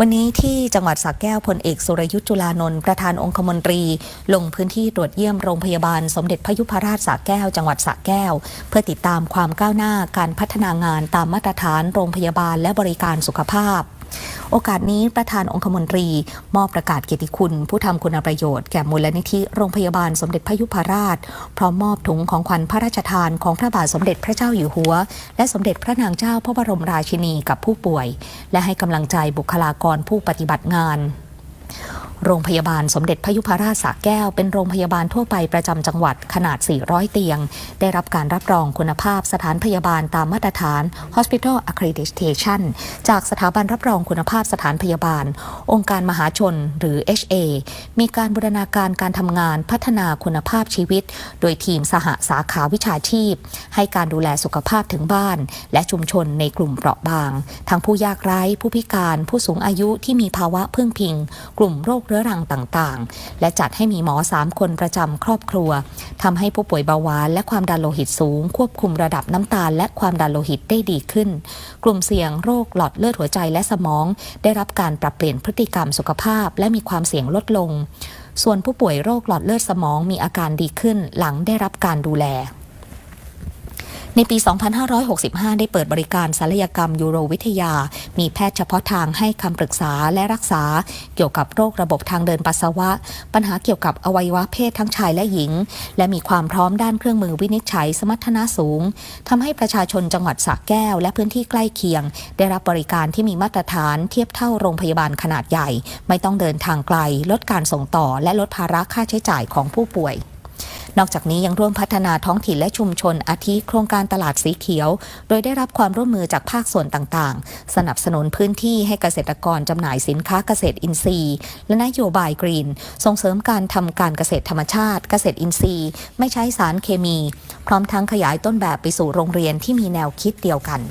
วันนี้ที่จังหวัดสระแก้วพลเอกสุรยุทธ์จุลานนท์ประธานองคมนตรี ลงพื้นที่ตรวจเยี่ยมโรงพยาบาลสมเด็จพระยุพราชสระแก้ว จังหวัดสระแก้ว เพื่อติดตามความก้าวหน้าการพัฒนางานตามมาตรฐานโรงพยาบาลและบริการสุขภาพ โอกาสนี้ประธานองคมนตรี มอบประกาศเกียรติคุณ ผู้ทำคุณประโยชน์แก่มูลนิธิโรงพยาบาลสมเด็จพระยุพราช พร้อมมอบถุงของขวัญพระราชทานของพระบาทสมเด็จพระเจ้าอยู่หัว และสมเด็จพระนางเจ้าพระบรมราชินีกับผู้ป่วย และให้กำลังใจบุคลากรผู้ปฏิบัติงาน โรงพยาบาลสมเด็จพยุพราชสระแก้ว เป็นโรงพยาบาลทั่วไปประจำจังหวัดขนาด 400 เตียง ได้รับการรับรองคุณภาพสถานพยาบาลตามมาตรฐาน Hospital Accreditation จากสถาบันรับรองคุณภาพสถานพยาบาล องค์การมหาชนหรือ HA มีการบูรณาการการทำงานพัฒนาคุณภาพชีวิต โดยทีมสหสาขาวิชาชีพ ให้การดูแลสุขภาพถึงบ้าน และชุมชนในกลุ่มเปราะบาง ทั้งผู้ยากไร้ผู้พิการผู้สูงอายุที่มีภาวะพึ่งพิง กลุ่มโรคเรื้อรังต่างๆ และจัดให้มีหมอ 3 คนประจำครอบครัวทำให้ผู้ป่วยเบาหวานและความดันโลหิตสูง ควบคุมระดับน้ำตาล และความดันโลหิตได้ดีขึ้น กลุ่มเสี่ยงโรคหลอดเลือดหัวใจและสมอง ได้รับการปรับเปลี่ยนพฤติกรรมสุขภาพ และมีความเสี่ยงลดลง ส่วนผู้ป่วยโรคหลอดเลือดสมองมีอาการดีขึ้น หลังได้รับการดูแล ในปี 2565 ได้เปิดบริการศัลยกรรมยูโรวิทยา มีแพทย์เฉพาะทางให้คำปรึกษาและรักษา เกี่ยวกับโรคระบบทางเดินปัสสาวะ ปัญหาเกี่ยวกับอวัยวะเพศทั้งชายและหญิง และมีความพร้อมด้านเครื่องมือวินิจฉัยสมรรถนะสูงทำให้ประชาชนจังหวัดสระแก้ว และพื้นที่ใกล้เคียง ได้รับบริการที่มีมาตรฐานเทียบเท่าโรงพยาบาลขนาดใหญ่ ไม่ต้องเดินทางไกล ลดการส่งต่อ และลดภาระค่าใช้จ่ายของผู้ป่วย นอกจากนี้ยังร่วมพัฒนาท้องถิ่นและชุมชนอาทิโครงการตลาดสีเขียว โดยได้รับความร่วมมือจากภาคส่วนต่างๆ สนับสนุนพื้นที่ให้เกษตรกรจำหน่ายสินค้าเกษตรอินทรีย์ และนโยบายกรีน ส่งเสริมการทำการเกษตรธรรมชาติ เกษตรอินทรีย์ ไม่ใช้สารเคมี พร้อมทั้งขยายต้นแบบไปสู่โรงเรียนที่มีแนวคิดเดียวกัน